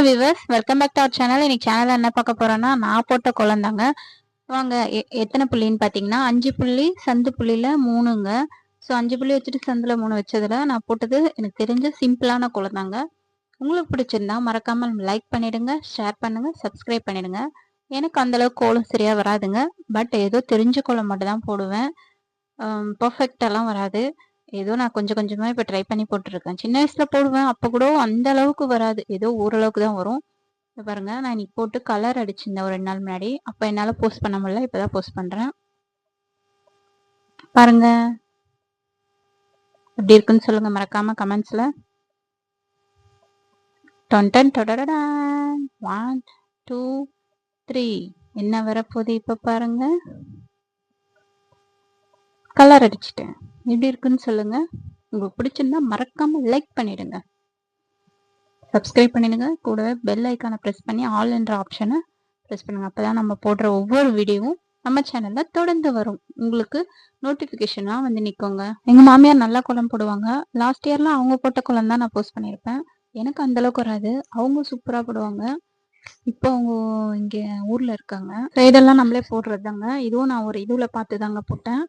Viewers welcome back to our channel இன்னைக்கு சேனலில் என்ன பார்க்க போகிறோன்னா நான் போட்ட குழந்தாங்க வாங்க எ- எத்தனை புள்ளின்னு பார்த்தீங்கன்னா அஞ்சு புள்ளி சந்து புள்ளியில் மூணுங்க. ஸோ அஞ்சு புள்ளி வச்சுட்டு சந்தில் மூணு வச்சதில் நான் போட்டது எனக்கு தெரிஞ்ச சிம்பிளான குழந்தாங்க உங்களுக்கு பிடிச்சிருந்தா மறக்காமல் லைக் பண்ணிடுங்க ஷேர் பண்ணுங்கள் சப்ஸ்கிரைப் பண்ணிடுங்க. எனக்கு அந்தளவுக்கு கோலம் சரியாக வராதுங்க. பட் ஏதோ தெரிஞ்ச கோலம் மட்டும் தான் போடுவேன் பர்ஃபெக்டெல்லாம் வராது. ஏதோ நான் கொஞ்சம் கொஞ்சமாக இப்போ ட்ரை பண்ணி போட்டுருக்கேன். சின்ன வயசில் போடுவேன் அப்போ கூட அந்த அளவுக்கு வராது. ஏதோ ஓரளவுக்கு தான் வரும். இப்போ பாருங்கள் நான் இன்னைக்கு போட்டு கலர் அடிச்சிருந்தேன் ஒரு ரெண்டு நாள் முன்னாடி. அப்போ என்னால் போஸ்ட் பண்ண முடியல இப்போதான் போஸ்ட் பண்ணுறேன் பாருங்க. எப்படி இருக்குன்னு சொல்லுங்க மறக்காம கமெண்ட்ஸ்ல டொன்டன் டொடடன் ஒன் டூ த்ரீ என்ன வரப்போகுது இப்போ பாருங்கள் கலர் அடிச்சிட்டேன். எப்படி இருக்குன்னு சொல்லுங்க. உங்களுக்கு பிடிச்சிருந்தா மறக்காம லைக் பண்ணிடுங்க. சப்ஸ்கிரைப் பண்ணிடுங்க. கூடவே பெல் ஐக்கானை ப்ரெஸ் பண்ணி ஆல் என்ற ஆப்ஷனை ப்ரெஸ் பண்ணுங்க. அப்பதான் நம்ம போடுற ஒவ்வொரு வீடியோவும் நம்ம சேனல்ல தொடர்ந்து வரும். உங்களுக்கு நோட்டிஃபிகேஷனா வந்து நிற்குங்க எங்கள் மாமியார் நல்லா குளம் போடுவாங்க. லாஸ்ட் இயர்லாம் அவங்க போட்ட குளம் தான் நான் போஸ்ட் பண்ணியிருப்பேன். எனக்கு அந்த அளவுக்கு வராது. அவங்க சூப்பராக போடுவாங்க. இப்போ அவங்க இங்கே ஊரில் இருக்காங்க. So இதெல்லாம் நம்மளே போடுறது தாங்க இதுவும் நான் ஒரு இதுவில் பார்த்து தாங்க போட்டேன்.